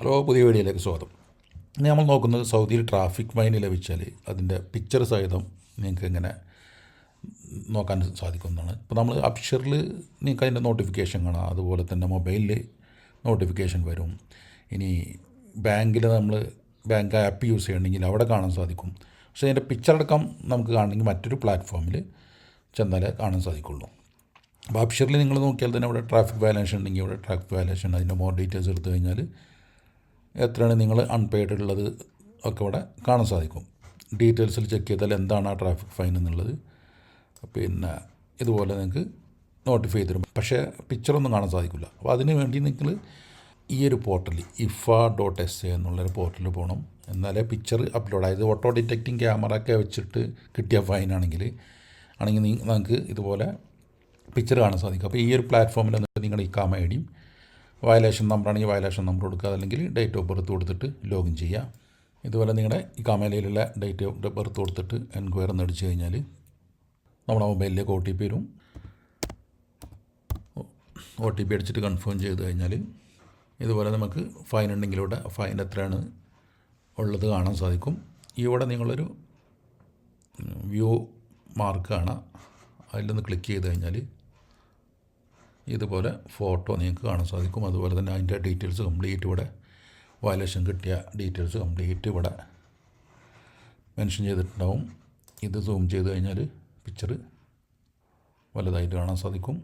Hello പുതിയ വീഡിയോയിലേക്ക് സ്വാഗതം. ഇന്ന് നമ്മൾ നോക്കുന്നത് സൗദിയിൽ ട്രാഫിക് ഫൈൻ ലഭിച്ചാൽ അതിന്റെ പിക്ചർ സഹിതം നിങ്ങൾക്ക് എങ്ങനെ നോക്കാൻ സാധിക്കുന്നതാണ് ഇപ്പോൾ നമ്മൾ അപ്ഷറിൽ നിങ്ങൾക്ക് അതിന്റെ നോട്ടിഫിക്കേഷൻ കാണാം. അതുപോലെ തന്നെ മൊബൈലിൽ നോട്ടിഫിക്കേഷൻ വരും. ഇനി ബാങ്കിൽ നമ്മൾ ബാങ്ക് ആപ്പ് യൂസ് ചെയ്യണമെങ്കിൽ അവിടെ കാണാൻ സാധിക്കും. പക്ഷേ അതിന്റെ പിക്ചർ അടക്കം നമുക്ക് കാണണമെങ്കിൽ മറ്റൊരു പ്ലാറ്റ്ഫോമിൽ ചെന്നാലേ കാണാൻ സാധിക്കുള്ളൂ. അപ്പോൾ അപ്ഷറിൽ നിങ്ങൾ നോക്കിയാൽ തന്നെ ഇവിടെ ട്രാഫിക് വയലേഷൻ ഉണ്ടെങ്കിൽ ഇവിടെ ട്രാഫിക് വയലേഷൻ അതിന്റെ മോർ ഡീറ്റെയിൽസ് എടുത്തു കഴിഞ്ഞാൽ എത്രയാണ് നിങ്ങൾ അൺപെയ്ഡ് ഉള്ളത് ഒക്കെ ഇവിടെ കാണാൻ സാധിക്കും. ഡീറ്റെയിൽസിൽ ചെക്ക് ചെയ്താൽ എന്താണ് ആ ട്രാഫിക് ഫൈൻ എന്നുള്ളത്. പിന്നെ ഇതുപോലെ നിങ്ങൾക്ക് നോട്ടിഫൈ ചെയ്ത് പക്ഷേ പിക്ചറൊന്നും കാണാൻ സാധിക്കില്ല. അപ്പോൾ അതിന് വേണ്ടി നിങ്ങൾ ഈ ഒരു പോർട്ടലിൽ ഇഫ ഡോട്ട് എസ് എ എന്നുള്ളൊരു പോർട്ടലിൽ പോകണം. എന്നാലേ പിക്ചർ അപ്ലോഡ് ആയത് ഓട്ടോ ഡിറ്റക്റ്റിംഗ് ക്യാമറ ഒക്കെ വെച്ചിട്ട് കിട്ടിയ ഫൈൻ ആണെങ്കിൽ ആണെങ്കിൽ നിങ്ങൾക്ക് ഇതുപോലെ പിക്ചർ കാണാൻ സാധിക്കും. അപ്പോൾ ഈ ഒരു പ്ലാറ്റ്ഫോമിൽ നിങ്ങൾ ഈ കാമ ഐ ഡിയും വയലേഷൻ നമ്പറാണെങ്കിൽ വയലേഷൻ നമ്പർ കൊടുക്കുക. അല്ലെങ്കിൽ ഡേറ്റ് ഓഫ് ബർത്ത് കൊടുത്തിട്ട് ലോഗിൻ ചെയ്യുക. ഇതുപോലെ നിങ്ങളുടെ ഈ കമേലയിലുള്ള ഡേറ്റ് ഓഫ് ബർത്ത് കൊടുത്തിട്ട് എൻക്വയറി എന്ന് അടിച്ചു കഴിഞ്ഞാൽ നമ്മുടെ മൊബൈലിലേക്ക് ഒ ടി പി വരും. ഒ ടി പി അടിച്ചിട്ട് കൺഫേം ചെയ്ത് കഴിഞ്ഞാൽ ഇതുപോലെ നമുക്ക് ഫൈൻ ഉണ്ടെങ്കിൽ ഇവിടെ ഫൈൻ എത്രയാണ് ഉള്ളത് കാണാൻ സാധിക്കും. ഇവിടെ നിങ്ങളൊരു വ്യൂ മാർക്ക് കാണാം അതിലൊന്ന് ക്ലിക്ക് ചെയ്ത് കഴിഞ്ഞാൽ ഇതുപോലെ ഫോട്ടോ നിങ്ങൾക്ക് കാണാൻ സാധിക്കും. അതുപോലെ തന്നെ അതിന്റെ ഡീറ്റെയിൽസ് കംപ്ലീറ്റ് ഇവിടെ വയലേഷൻ കിട്ടിയ ഡീറ്റെയിൽസ് കംപ്ലീറ്റ് ഇവിടെ മെൻഷൻ ചെയ്തിട്ടുണ്ടാവും. ഇത് സൂം ചെയ്ത് കഴിഞ്ഞാൽ പിക്ചർ വലുതായിട്ട് കാണാൻ സാധിക്കും.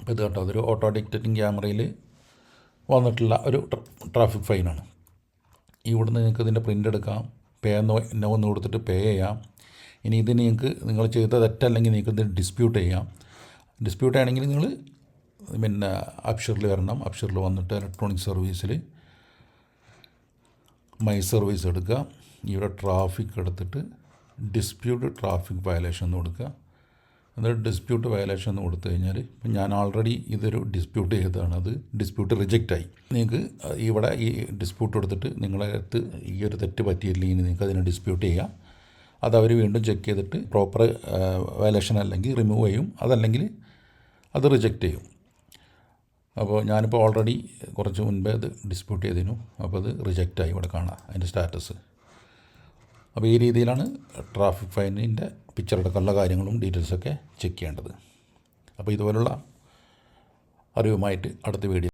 അപ്പോൾ ഇത് കേട്ടോ അതൊരു ഓട്ടോ ഡിക്റ്ററ്റിംഗ് ക്യാമറയിൽ വന്നിട്ടുള്ള ഒരു ട്രാഫിക് ഫൈനാണ്. ഇവിടുന്ന് നിങ്ങൾക്ക് ഇതിന്റെ പ്രിന്റ് എടുക്കാം. പേ എന്ന് നോ എന്ന് കൊടുത്തിട്ട് പേ ചെയ്യാം. ഇനി ഇത് നിങ്ങൾക്ക് നിങ്ങൾ ചെയ്ത തെറ്റല്ലെങ്കിൽ നിങ്ങൾക്ക് ഇത് ഡിസ്പ്യൂട്ട് ചെയ്യാം. ഡിസ്പ്യൂട്ട് ആണെങ്കിൽ നിങ്ങൾ പിന്നെ അപ്ഷറിൽ വരണം. അപ്ഷറിൽ വന്നിട്ട് ഇലക്ട്രോണിക് സർവീസിൽ മൈ സർവീസ് എടുക്കുക. ഇവിടെ ട്രാഫിക് എടുത്തിട്ട് ഡിസ്പ്യൂട്ട് ട്രാഫിക് വയലേഷൻ എന്ന് കൊടുക്കുക. എന്നിട്ട് ഡിസ്പ്യൂട്ട് വയലേഷൻ എന്ന് കൊടുത്തു കഴിഞ്ഞാൽ ഇപ്പം ഞാൻ ഓൾറെഡി ഇതൊരു ഡിസ്പ്യൂട്ട് ചെയ്തതാണ്. അത് ഡിസ്പ്യൂട്ട് റിജക്റ്റായി നിങ്ങൾക്ക് ഇവിടെ ഈ ഡിസ്പ്യൂട്ട് എടുത്തിട്ട് നിങ്ങളെ അടുത്ത് ഈ ഒരു തെറ്റ് പറ്റിയില്ലെങ്കിൽ നിങ്ങൾക്ക് അതിനെ ഡിസ്പ്യൂട്ട് ചെയ്യാം. അത് അവർ വീണ്ടും ചെക്ക് ചെയ്തിട്ട് പ്രോപ്പർ വയലേഷൻ അല്ലെങ്കിൽ റിമൂവ് ചെയ്യും. അതല്ലെങ്കിൽ അത് റിജക്റ്റ് ചെയ്യും. അപ്പോൾ ഞാനിപ്പോൾ ഓൾറെഡി കുറച്ച് മുൻപേ അത് ഡിസ്പ്യൂട്ട് ചെയ്തിരുന്നു. അപ്പോൾ അത് റിജക്റ്റായി ഇവിടെ കാണാം അതിന്റെ സ്റ്റാറ്റസ് അപ്പോൾ ഈ രീതിയിലാണ് ട്രാഫിക് ഫൈനിന്റെ പിക്ചർ അടക്കമുള്ള കാര്യങ്ങളും ഡീറ്റെയിൽസൊക്കെ ചെക്ക് ചെയ്യേണ്ടത്. അപ്പോൾ ഇതുപോലുള്ള അറിവുമായിട്ട് അടുത്ത വീഡിയോ